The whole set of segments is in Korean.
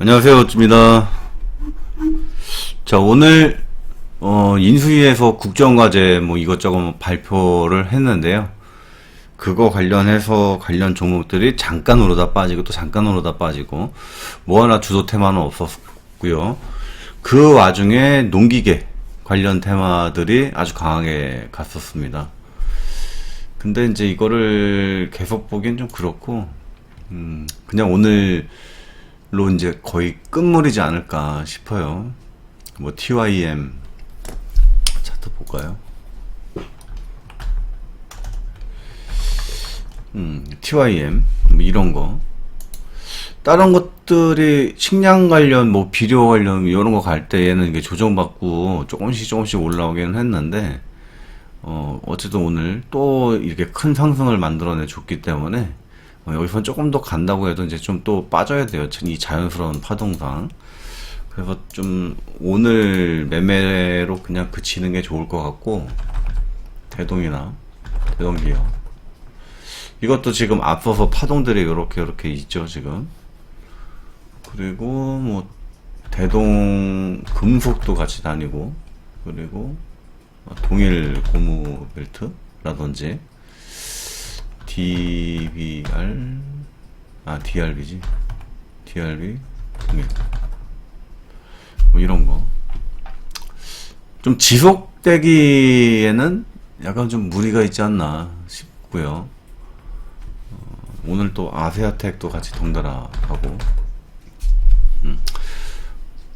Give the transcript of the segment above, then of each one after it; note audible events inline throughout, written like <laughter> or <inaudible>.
안녕하세요, 쭈입니다. 자, 오늘, 어, 인수위에서 국정과제 뭐 이것저것 뭐 발표를 했는데요. 그거 관련해서 관련 종목들이 잠깐 오르다 빠지고 또 잠깐 오르다 빠지고 뭐 하나 주도 테마는 없었고요. 그 와중에 농기계 관련 테마들이 아주 강하게 갔었습니다. 근데 이제 이거를 계속 보기엔 좀 그렇고, 음, 그냥 오늘 로 이제 거의 끝물이지 않을까 싶어요. 뭐 TYM 차트 볼까요? 음, TYM 뭐 이런 거. 다른 것들이 식량 관련, 뭐 비료 관련 이런 거 갈때 얘는 이게 조정받고 조금씩 조금씩 올라오기는 했는데 어, 어쨌든 오늘 또 이렇게 큰 상승을 만들어내 줬기 때문에 어, 여기서 조금 더 간다고 해도 이제 좀 또 빠져야 돼요. 이 자연스러운 파동상. 그래서 좀 오늘 매매로 그냥 그치는 게 좋을 것 같고 대동이나 대동기요. 이것도 지금 앞서서 파동들이 이렇게 이렇게 있죠 지금. 그리고 뭐 대동 금속도 같이 다니고 그리고 동일 고무 벨트라든지 DBR 아 DRB지? DRB 동일 뭐 이런 거. 좀 지속되기에는 약간 좀 무리가 있지 않나 싶고요. 어, 오늘 또 아세아텍도 같이 덩달아 하고. 음.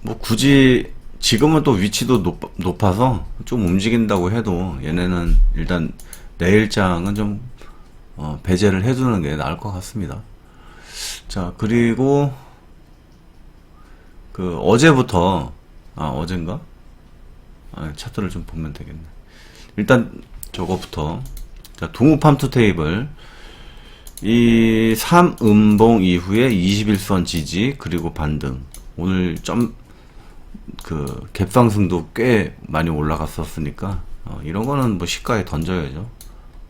뭐 굳이 지금은 또 위치도 높, 높아서 좀 움직인다고 해도 얘네는 일단 내일장은 좀 어, 배제를 해두는 게 나을 것 같습니다. 자 그리고 그 어제부터 아 어젠가 아, 차트를 좀 보면 되겠네. 일단 저거부터 자 동우팜투 테이블 이 3음봉 이후에 21선 지지 그리고 반등 오늘 점 그 갭상승도 꽤 많이 올라갔었으니까 어, 이런 거는 뭐 시가에 던져야죠.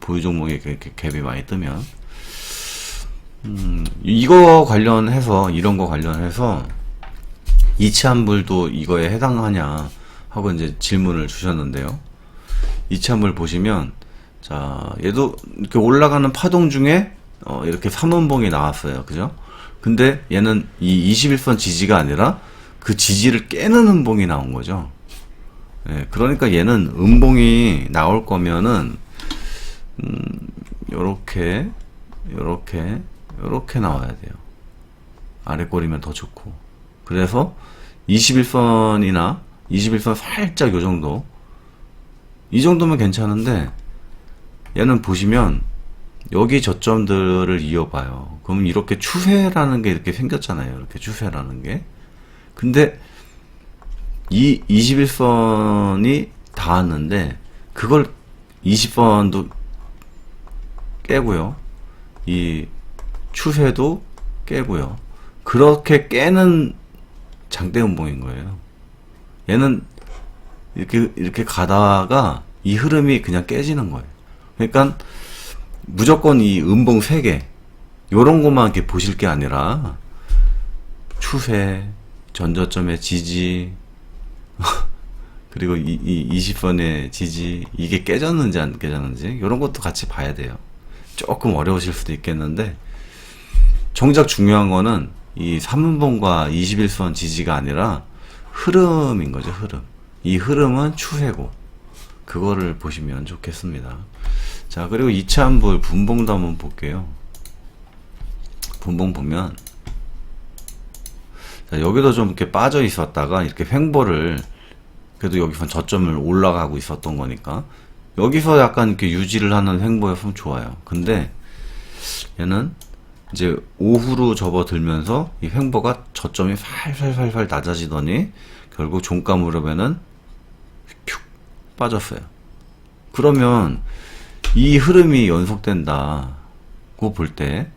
보유 종목에 이렇게 갭이 많이 뜨면 음, 이거 관련해서 이런 거 관련해서 이치한불도 이거에 해당하냐 하고 이제 질문을 주셨는데요. 이치한불 보시면 자 얘도 이렇게 올라가는 파동 중에 어, 이렇게 3원봉이 나왔어요. 그죠? 근데 얘는 이 21선 지지가 아니라 그 지지를 깨는 음봉이 나온 거죠. 예, 그러니까 얘는 음봉이 나올 거면은 음, 요렇게 요렇게 요렇게 나와야 돼요. 아래 꼬리면 더 좋고. 그래서 21선이나 21선 살짝 요 정도 이 정도면 괜찮은데 얘는 보시면 여기 저점들을 이어봐요. 그러면 이렇게 추세라는 게 이렇게 생겼잖아요. 이렇게 추세라는 게. 근데 이 21선이 닿았는데 그걸 20번도 깨고요. 이 추세도 깨고요. 그렇게 깨는 장대 음봉인 거예요. 얘는 이렇게 이렇게 가다가 이 흐름이 그냥 깨지는 거예요. 그러니까 무조건 이 음봉 3개 요런 것만 이렇게 보실 게 아니라 추세, 전저점의 지지 <laughs> 그리고 이, 이 20번의 지지 이게 깨졌는지 안 깨졌는지 이런 것도 같이 봐야 돼요. 조금 어려우실 수도 있겠는데 정작 중요한 거는 이 3분봉과 21선 지지가 아니라 흐름인 거죠, 흐름. 이 흐름은 추세고 그거를 보시면 좋겠습니다. 자, 그리고 이차한불 분봉도 한번 볼게요. 분봉 보면 자, 여기도 좀 이렇게 빠져 있었다가 이렇게 횡보를 그래도 여기서 저점을 올라가고 있었던 거니까 여기서 약간 이렇게 유지를 하는 횡보였으면 좋아요. 근데 얘는 이제 오후로 접어들면서 이 횡보가 저점이 살살살살 낮아지더니 결국 종가 무렵에는 큐 빠졌어요. 그러면 이 흐름이 연속된다고 볼 때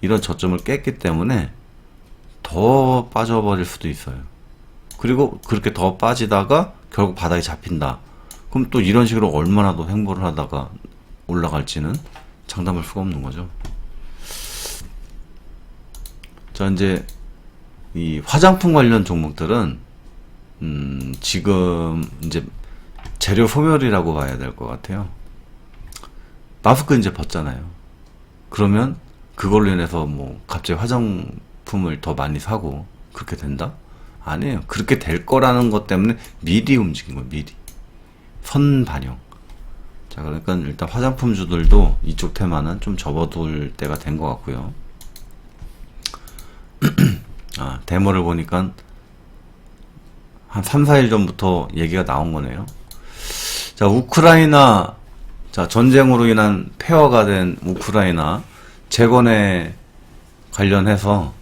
이런 저점을 깼기 때문에 더 빠져버릴 수도 있어요. 그리고 그렇게 더 빠지다가 결국 바닥에 잡힌다. 그럼 또 이런 식으로 얼마나 더 횡보를 하다가 올라갈지는 장담할 수가 없는 거죠. 자, 이제 이 화장품 관련 종목들은 음, 지금 이제 재료 소멸이라고 봐야 될 것 같아요. 마스크 이제 벗잖아요. 그러면 그걸로 인해서 뭐 갑자기 화장품을 더 많이 사고 그렇게 된다? 아니에요. 그렇게 될 거라는 것 때문에 미리 움직인 거예요. 미리. 선반영. 자, 그러니까 일단 화장품주들도 이쪽 테마는 좀 접어둘 때가 된 것 같고요. <clears throat> 아, 데모를 보니까 한 3, 4일 전부터 얘기가 나온 거네요. 자, 우크라이나, 자, 전쟁으로 인한 폐허가 된 우크라이나 재건에 관련해서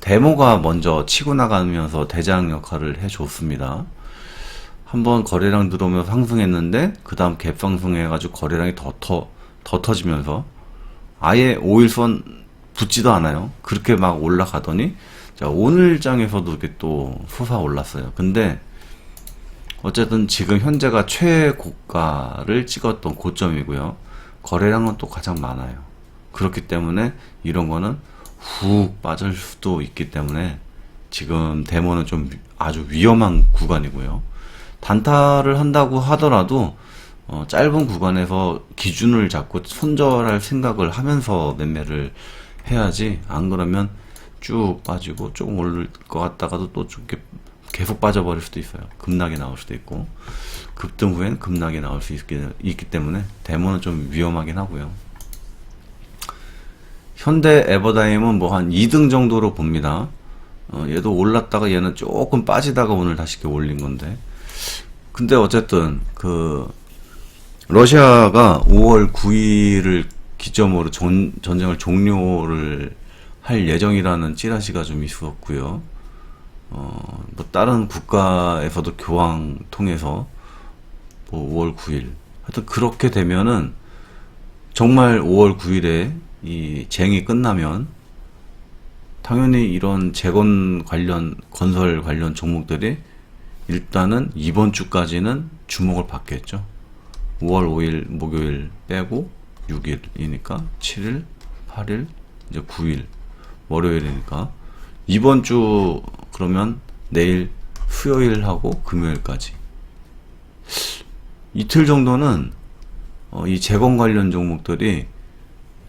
데모가 먼저 치고 나가면서 대장 역할을 해줬습니다. 한번 거래량 들어오면서 상승했는데, 그 다음 갭 상승해가지고 거래량이 더 터, 더 터지면서 아예 5일선 붙지도 않아요. 그렇게 막 올라가더니, 자, 오늘 장에서도 이렇게 또 솟아 올랐어요. 근데, 어쨌든 지금 현재가 최고가를 찍었던 고점이고요. 거래량은 또 가장 많아요. 그렇기 때문에 이런 거는 훅 빠질 수도 있기 때문에 지금 데모는 좀 위- 아주 위험한 구간이고요. 단타를 한다고 하더라도 어, 짧은 구간에서 기준을 잡고 손절할 생각을 하면서 매매를 해야지 안 그러면 쭉 빠지고 조금 오를 것 같다가도 또 좀 계속 빠져버릴 수도 있어요. 급락이 나올 수도 있고 급등 후엔 급락이 나올 수 있기, 있기 때문에 데모는 좀 위험하긴 하고요. 현대 에버다임은 뭐 한 2등 정도로 봅니다. 어, 얘도 올랐다가 얘는 조금 빠지다가 오늘 다시 이렇게 올린 건데. 근데 어쨌든 그 러시아가 5월 9일을 기점으로 전, 전쟁을 종료를 할 예정이라는 찌라시가 좀 있었고요. 어, 뭐 다른 국가에서도 교황 통해서 뭐 5월 9일 하여튼 그렇게 되면은 정말 5월 9일에 이 쟁이 끝나면 당연히 이런 재건 관련 건설 관련 종목들이 일단은 이번 주까지는 주목을 받겠죠. 5월 5일 목요일 빼고 6일이니까 7일, 8일, 이제 9일 월요일이니까 이번 주 그러면 내일 수요일하고 금요일까지 이틀 정도는 어, 이 재건 관련 종목들이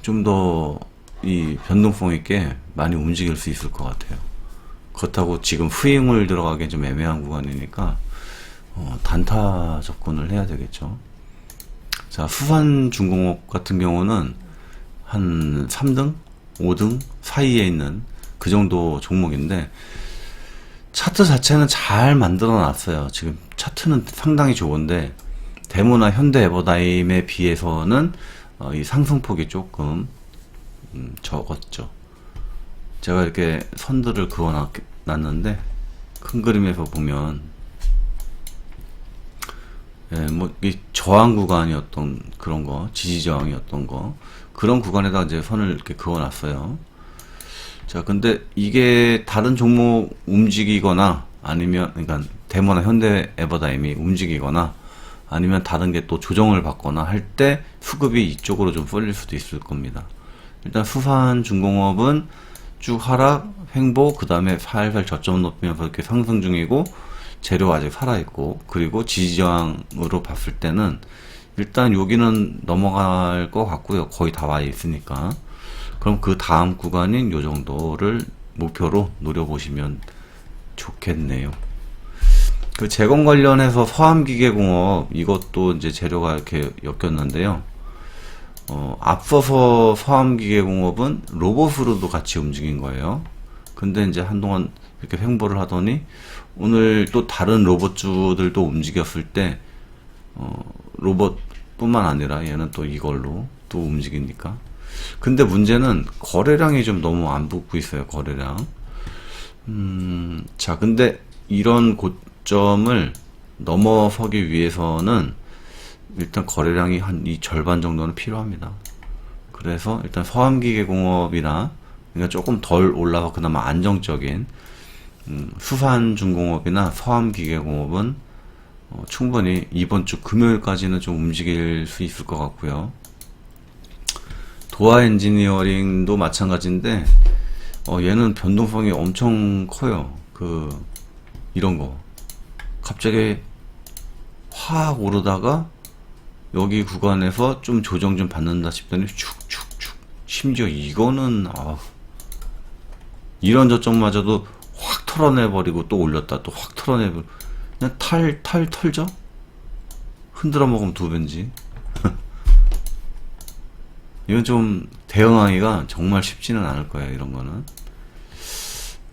좀 더 이 변동성 있게 많이 움직일 수 있을 것 같아요. 그렇다고 지금 후행을 들어가기 좀 애매한 구간이니까 어, 단타 접근을 해야 되겠죠. 자, 수산중공업 같은 경우는 한 3등, 5등 사이에 있는 그 정도 종목인데 차트 자체는 잘 만들어 놨어요. 지금 차트는 상당히 좋은데 데모나 현대 에버다임에 비해서는 어, 이 상승폭이 조금 음, 적었죠. 제가 이렇게 선들을 그어 놨- 놨는데 큰 그림에서 보면 예, 뭐, 이 저항 구간이었던 그런 거, 지지 저항이었던 거, 그런 구간에다 이제 선을 이렇게 그어 놨어요. 자, 근데 이게 다른 종목 움직이거나 아니면, 그러니까 데모나 현대 에버다임이 움직이거나 아니면 다른 게 또 조정을 받거나 할 때 수급이 이쪽으로 좀 쏠릴 수도 있을 겁니다. 일단 수산 중공업은 쭉 하락, 횡보, 그 다음에 살살 저점 높이면서 이렇게 상승 중이고, 재료 아직 살아있고, 그리고 지지저항으로 봤을 때는, 일단 여기는 넘어갈 것 같고요. 거의 다 와 있으니까. 그럼 그 다음 구간인 요 정도를 목표로 노려보시면 좋겠네요. 그 재건 관련해서 서암기계공업, 이것도 이제 재료가 이렇게 엮였는데요. 어, 앞서서 서암기계공업은 로봇으로도 같이 움직인 거예요. 근데 이제 한동안 이렇게 횡보를 하더니 오늘 또 다른 로봇주들도 움직였을 때 어, 로봇뿐만 아니라 얘는 또 이걸로 또 움직이니까. 근데 문제는 거래량이 좀 너무 안 붙고 있어요. 거래량. 음, 자, 근데 이런 고점을 넘어서기 위해서는 일단 거래량이 한 이 절반 정도는 필요합니다. 그래서 일단 서암기계공업이나 그러니까 조금 덜 올라가 그나마 안정적인 음, 수산중공업이나 서암기계공업은 어, 충분히 이번 주 금요일까지는 좀 움직일 수 있을 것 같고요. 도화 엔지니어링도 마찬가지인데 어, 얘는 변동성이 엄청 커요. 그, 이런 거. 갑자기 확 오르다가 여기 구간에서 좀 조정 좀 받는다 싶더니 축축축. 심지어 이거는, 아 이런 저점마저도 확 털어내버리고 또 올렸다 또 확 털어내버리고 그냥 탈, 탈, 털죠? 흔들어 먹으면 두 배인지. <laughs> 이건 좀 대응하기가 정말 쉽지는 않을 거예요, 이런 거는.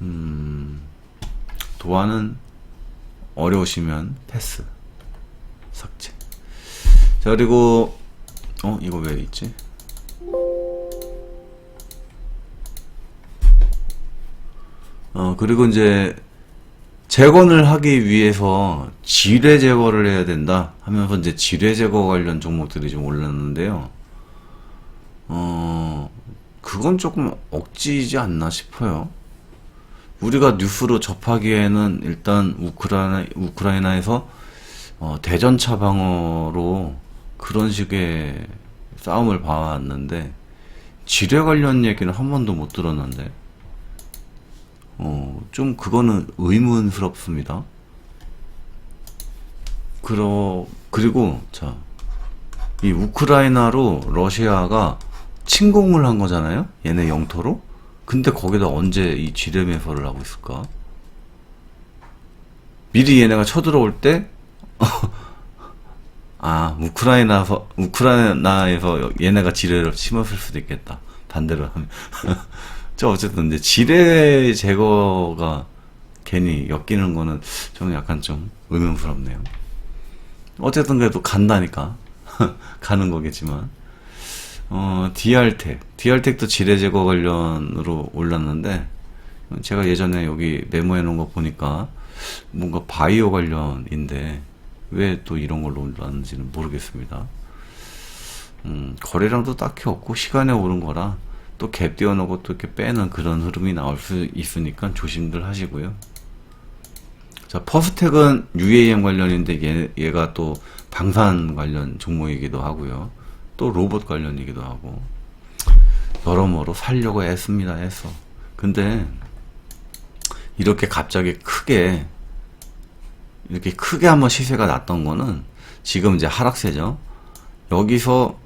음, 도안은 어려우시면 패스. 삭제. 자, 그리고, 어, 이거 왜 있지? 어, 그리고 이제, 재건을 하기 위해서 지뢰 제거를 해야 된다 하면서 이제 지뢰 제거 관련 종목들이 좀 올랐는데요. 어, 그건 조금 억지이지 않나 싶어요. 우리가 뉴스로 접하기에는 일단 우크라이나, 우크라이나에서 어, 대전차 방어로 그런 식의 싸움을 봐왔는데 지뢰 관련 얘기는 한 번도 못 들었는데 어, 좀 그거는 의문스럽습니다. 그러, 그리고, 자, 이 우크라이나로 러시아가 침공을 한 거잖아요? 얘네 영토로? 근데 거기다 언제 이 지뢰 매설을 하고 있을까? 미리 얘네가 쳐들어올 때, <laughs> 아, 우크라이나서, 우크라이나에서 얘네가 지뢰를 심었을 수도 있겠다. 반대로 하면. <laughs> 저 어쨌든 이제 지뢰 제거가 괜히 엮이는 거는 저는 약간 좀 의문스럽네요. 어쨌든 그래도 간다니까 <laughs> 가는 거겠지만 어 DR텍 DR텍도 지뢰 제거 관련으로 올랐는데 제가 예전에 여기 메모해 놓은 거 보니까 뭔가 바이오 관련인데 왜 또 이런 걸로 올랐는지는 모르겠습니다. 음, 거래량도 딱히 없고 시간에 오른 거라 또 갭 띄워놓고 또 이렇게 빼는 그런 흐름이 나올 수 있으니까 조심들 하시고요. 자, 퍼스텍은 UAM 관련인데 얘, 얘가 또 방산 관련 종목이기도 하고요. 또 로봇 관련이기도 하고 여러모로 살려고 애씁니다. 애써. 근데 이렇게 갑자기 크게 이렇게 크게 한번 시세가 났던 거는 지금 이제 하락세죠. 여기서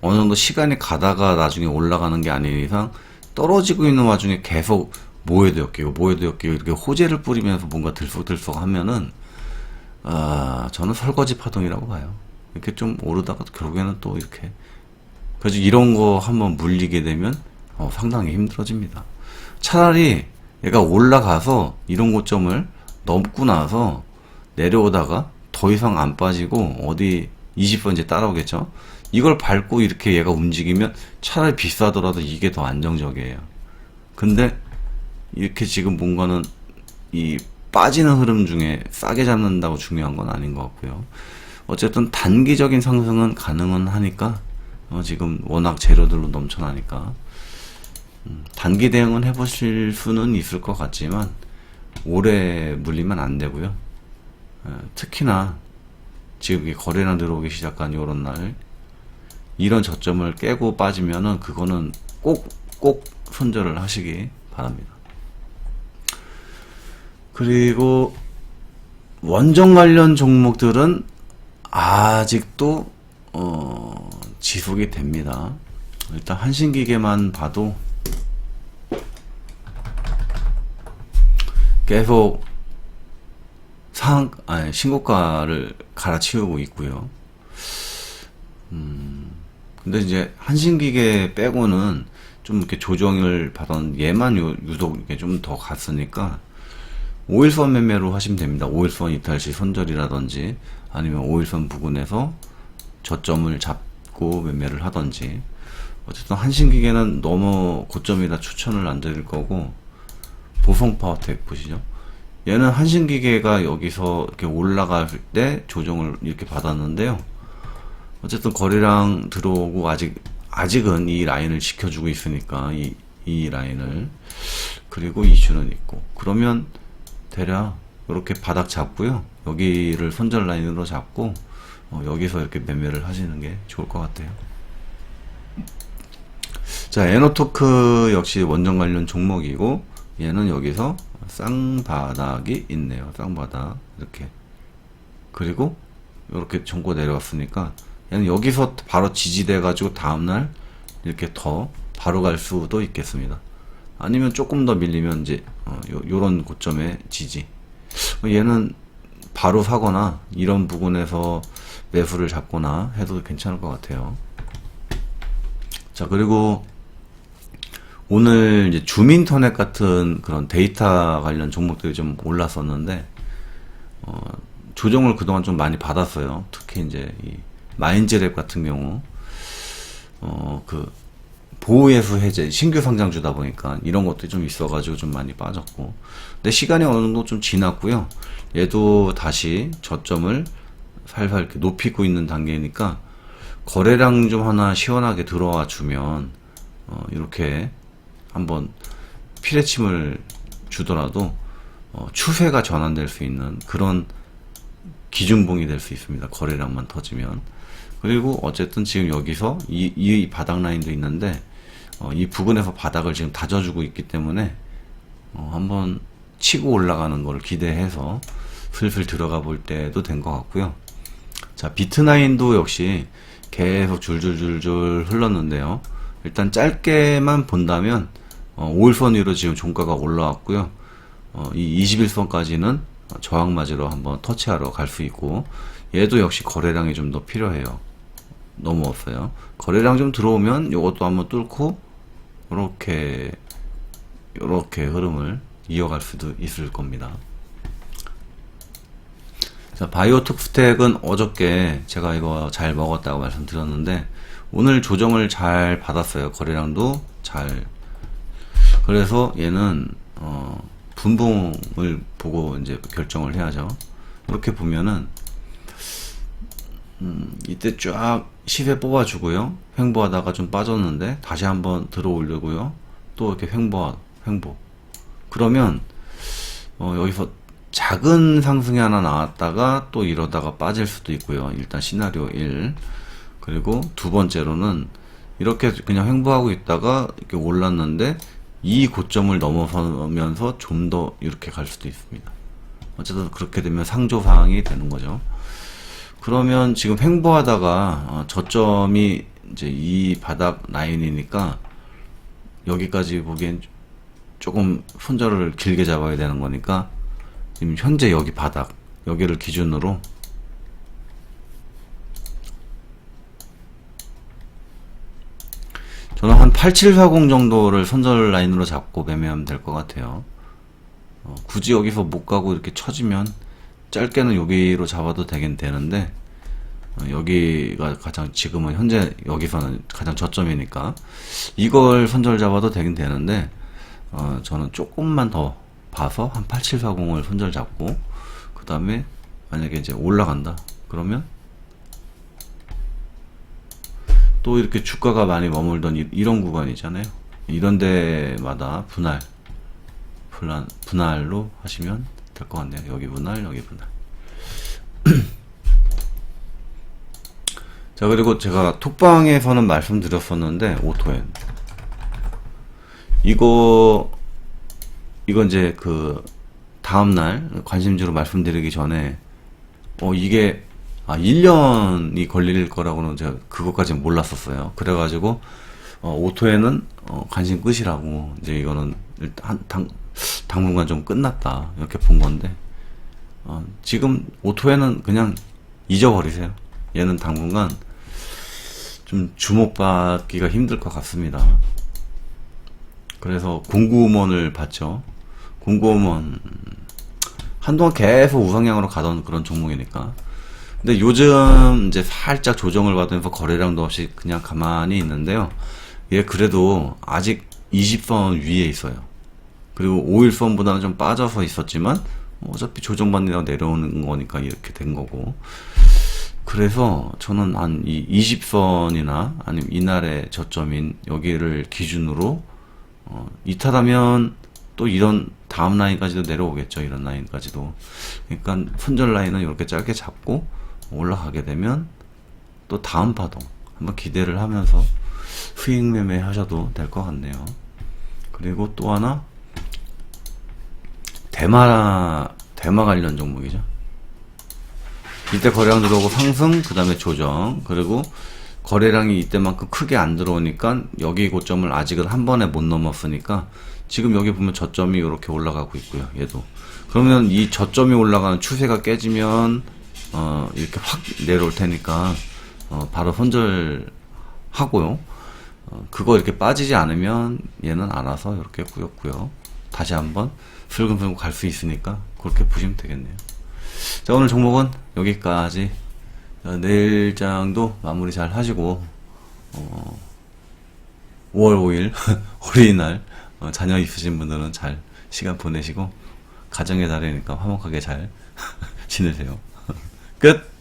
어느 정도 시간이 가다가 나중에 올라가는 게 아닌 이상 떨어지고 있는 와중에 계속 모에도 엮이고 이렇게 호재를 뿌리면서 뭔가 들썩들썩 하면은 아 저는 설거지 파동이라고 봐요. 이렇게 좀 오르다가 결국에는 또 이렇게 그래서 이런 거 한번 물리게 되면 어, 상당히 힘들어집니다. 차라리 얘가 올라가서 이런 고점을 넘고 나서 내려오다가 더 이상 안 빠지고 어디 20번 이제 따라오겠죠. 이걸 밟고 이렇게 얘가 움직이면 차라리 비싸더라도 이게 더 안정적이에요. 근데 이렇게 지금 뭔가는 이 빠지는 흐름 중에 싸게 잡는다고 중요한 건 아닌 것 같고요. 어쨌든 단기적인 상승은 가능은 하니까 어 지금 워낙 재료들로 넘쳐나니까 음 단기 대응은 해보실 수는 있을 것 같지만 오래 물리면 안 되고요. 어 특히나 지금 거래량 들어오기 시작한 이런 날 이런 저점을 깨고 빠지면은 그거는 꼭, 꼭 손절을 하시기 바랍니다. 그리고 원정 관련 종목들은 아직도 어, 지속이 됩니다. 일단 한신기계만 봐도 계속 상, 아니, 신고가를 갈아치우고 있고요. 음, 근데 이제 한신기계 빼고는 좀 이렇게 조정을 받은 얘만 유, 유독 이렇게 좀 더 갔으니까 5일선 매매로 하시면 됩니다. 5일선 이탈 시 손절이라든지 아니면 5일선 부근에서 저점을 잡고 매매를 하든지 어쨌든 한신기계는 너무 고점이라 추천을 안 드릴 거고 보성 파워텍 보시죠. 얘는 한신기계가 여기서 이렇게 올라갈 때 조정을 이렇게 받았는데요. 어쨌든 거래량 들어오고 아직 아직은 이 라인을 지켜주고 있으니까 이, 이 라인을. 그리고 이슈는 있고. 그러면 대략 이렇게 바닥 잡고요. 여기를 손절 라인으로 잡고 어, 여기서 이렇게 매매를 하시는 게 좋을 것 같아요. 자, 에너토크 역시 원전 관련 종목이고, 얘는 여기서 쌍바닥이 있네요. 쌍바닥. 이렇게. 그리고, 이렇게 전고 내려왔으니까, 얘는 여기서 바로 지지돼 가지고 다음날, 이렇게 더 바로 갈 수도 있겠습니다. 아니면 조금 더 밀리면 이제, 어, 요, 요런 고점의 지지. 어, 얘는 바로 사거나, 이런 부분에서 매수를 잡거나 해도 괜찮을 것 같아요. 자, 그리고 오늘 이제 줌인터넷 같은 그런 데이터 관련 종목들이 좀 올랐었는데, 어, 조정을 그동안 좀 많이 받았어요. 특히 이제 이 마인즈랩 같은 경우, 어, 그, 보호예수 해제, 신규 상장주다 보니까 이런 것들이 좀 있어가지고 좀 많이 빠졌고. 근데 시간이 어느 정도 좀 지났고요. 얘도 다시 저점을 살살 이렇게 높이고 있는 단계니까 거래량 좀 하나 시원하게 들어와 주면 어, 이렇게 한번 피레침을 주더라도 어, 추세가 전환될 수 있는 그런 기준봉이 될 수 있습니다. 거래량만 터지면. 그리고 어쨌든 지금 여기서 이, 이 바닥 라인도 있는데 어, 이 부근에서 바닥을 지금 다져주고 있기 때문에 어, 한번 치고 올라가는 걸 기대해서 슬슬 들어가 볼 때도 된 것 같고요. 자, 비트나인도 역시 계속 줄줄줄줄 흘렀는데요. 일단 짧게만 본다면 어, 5일선 위로 지금 종가가 올라왔고요. 어, 이 21선까지는 저항 맞으러 한번 터치하러 갈 수 있고 얘도 역시 거래량이 좀 더 필요해요. 너무 없어요. 거래량 좀 들어오면 이것도 한번 뚫고 이렇게 이렇게 흐름을 이어갈 수도 있을 겁니다. 자, 바이오톡 스택은 어저께 제가 이거 잘 먹었다고 말씀드렸는데 오늘 조정을 잘 받았어요. 거래량도 잘. 그래서 얘는 어, 분봉을 보고 이제 결정을 해야죠. 이렇게 보면은 음, 이때 쫙 시세 뽑아주고요. 횡보하다가 좀 빠졌는데 다시 한번 들어 올리고요. 또 이렇게 횡보, 횡보. 그러면 어, 여기서 작은 상승이 하나 나왔다가 또 이러다가 빠질 수도 있고요. 일단 시나리오 1. 그리고 두 번째로는 이렇게 그냥 횡보하고 있다가 이렇게 올랐는데 이 고점을 넘어서면서 좀 더 이렇게 갈 수도 있습니다. 어쨌든 그렇게 되면 상조 상황이 되는 거죠. 그러면 지금 횡보하다가 어, 저점이 이제 이 바닥 라인이니까 여기까지 보기엔 조금 손절을 길게 잡아야 되는 거니까 지금 현재 여기 바닥 여기를 기준으로 저는 한 8740 정도를 손절 라인으로 잡고 매매하면 될 것 같아요. 어, 굳이 여기서 못 가고 이렇게 쳐지면 짧게는 여기로 잡아도 되긴 되는데 어, 여기가 가장 지금은 현재 여기서는 가장 저점이니까 이걸 손절 잡아도 되긴 되는데 어, 저는 조금만 더 봐서 한 8740을 손절 잡고 그 다음에 만약에 이제 올라간다 그러면 또 이렇게 주가가 많이 머물던 이, 이런 구간이잖아요. 이런 데마다 분할 분할 분할로 하시면 될 것 같네요. 여기 분할 여기 분할. <clears throat> 자 그리고 제가 톡방에서는 말씀드렸었는데 오토엔. 이거 이건 이제 그 다음날 관심주로 말씀드리기 전에 어 이게 아 1년이 걸릴 거라고는 제가 그것까지는 몰랐었어요. 그래가지고 어, 오토에는 어, 관심 끝이라고 이제 이거는 일단 당, 당분간 좀 끝났다 이렇게 본 건데 어, 지금 오토에는 그냥 잊어버리세요. 얘는 당분간 좀 주목받기가 힘들 것 같습니다. 그래서 공구먼을 봤죠. 공구먼 한동안 계속 우상향으로 가던 그런 종목이니까. 근데 요즘 이제 살짝 조정을 받으면서 거래량도 없이 그냥 가만히 있는데요. 얘 그래도 아직 20선 위에 있어요. 그리고 5일선보다는 좀 빠져서 있었지만 어차피 조정받느라고 내려오는 거니까 이렇게 된 거고. 그래서 저는 한 이 20선이나 아니면 이날의 저점인 여기를 기준으로 어, 이탈하면 또 이런 다음 라인까지도 내려오겠죠. 이런 라인까지도. 그러니까 손절 라인은 이렇게 짧게 잡고 올라가게 되면 또 다음 파동 한번 기대를 하면서 수익 매매 하셔도 될 것 같네요. 그리고 또 하나 대마 대마 관련 종목이죠. 이때 거래량 들어오고 상승, 그 다음에 조정, 그리고 거래량이 이때만큼 크게 안 들어오니까 여기 고점을 아직은 한 번에 못 넘었으니까 지금 여기 보면 저점이 이렇게 올라가고 있고요. 얘도 그러면 이 저점이 올라가는 추세가 깨지면 어 이렇게 확 내려올 테니까 어 바로 손절하고요. 어 그거 이렇게 빠지지 않으면 얘는 알아서 이렇게 꾸역꾸역 다시 한번 슬금슬금 갈 수 있으니까 그렇게 보시면 되겠네요. 자 오늘 종목은 여기까지 자, 내일장도 마무리 잘 하시고 어, 5월 5일 어린이날 어, 자녀 있으신 분들은 잘 시간 보내시고 가정의 달이니까 화목하게 잘 <laughs> 지내세요 끝